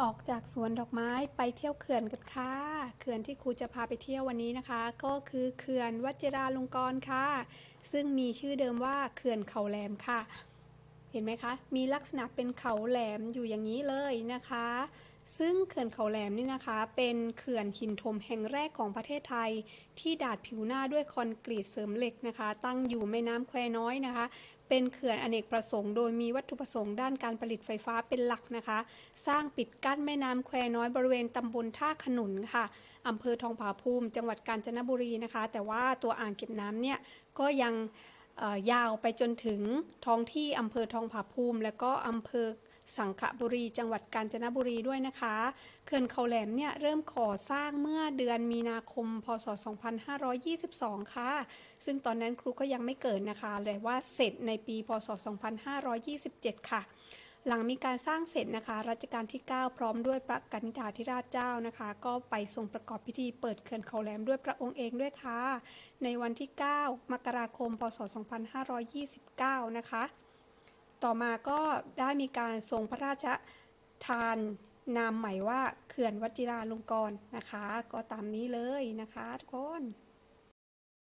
ออกจากสวนดอกไม้ไปเที่ยวเขื่อนกันค่ะเขื่อนที่ครูจะพาไปเที่ยววันนี้นะคะ ก็คือเขื่อนวัจราลงกรณ์ค่ะ ซึ่งมีชื่อเดิมว่าเขื่อนเขาแหลมค่ะ เห็นไหมคะ มีลักษณะเป็นเขาแหลมอยู่อย่างนี้เลยนะคะ ซึ่งเขื่อนเขาแหลมนี่นะคะ เป็นเขื่อนหินถมแห่งแรกของประเทศไทย ที่ดาดผิวหน้าด้วยคอนกรีตเสริมเหล็กนะคะ ตั้งอยู่แม่น้ำแควน้อยนะคะ เป็นเขื่อนอเนกประสงค์โดยมีวัตถุประสงค์ด้านการผลิตไฟฟ้าเป็นหลักนะคะ สร้างปิดกั้นแม่น้ำแควน้อยบริเวณตำบลท่าขนุนค่ะอำเภอทองผาภูมิ จังหวัดกาญจนบุรีนะคะ แต่ว่าตัวอ่างเก็บน้ำเนี่ยก็ยังยาวไปจนถึงท้องที่อำเภอทองผาภูมิ และก็อำเภอ สังขบุรี จังหวัดกาญจนบุรีด้วยนะคะเขื่อนเขาแหลมเนี่ยเริ่มก่อสร้างเมื่อเดือนมีนาคม พศ 2522 ค่ะ ซึ่งตอนนั้นครูก็ยังไม่เกิดนะคะเลยว่าเสร็จในปี พศ 2527 ค่ะหลังมีการสร้างเสร็จนะคะ รัชกาลที่ 9 พร้อมด้วยพระกนิษฐาธิราชเจ้านะคะ ก็ไปทรงประกอบพิธีเปิดเขื่อนเขาแหลมด้วยพระองค์เองด้วยค่ะ ในวันที่ 9 มกราคม พศ 2529 นะคะ ต่อมาก็ได้มีการทรงพระราชทานนามใหม่ว่าเขื่อนวจิราลงกรณ์นะคะ ก็ตามนี้เลยนะคะทุกคน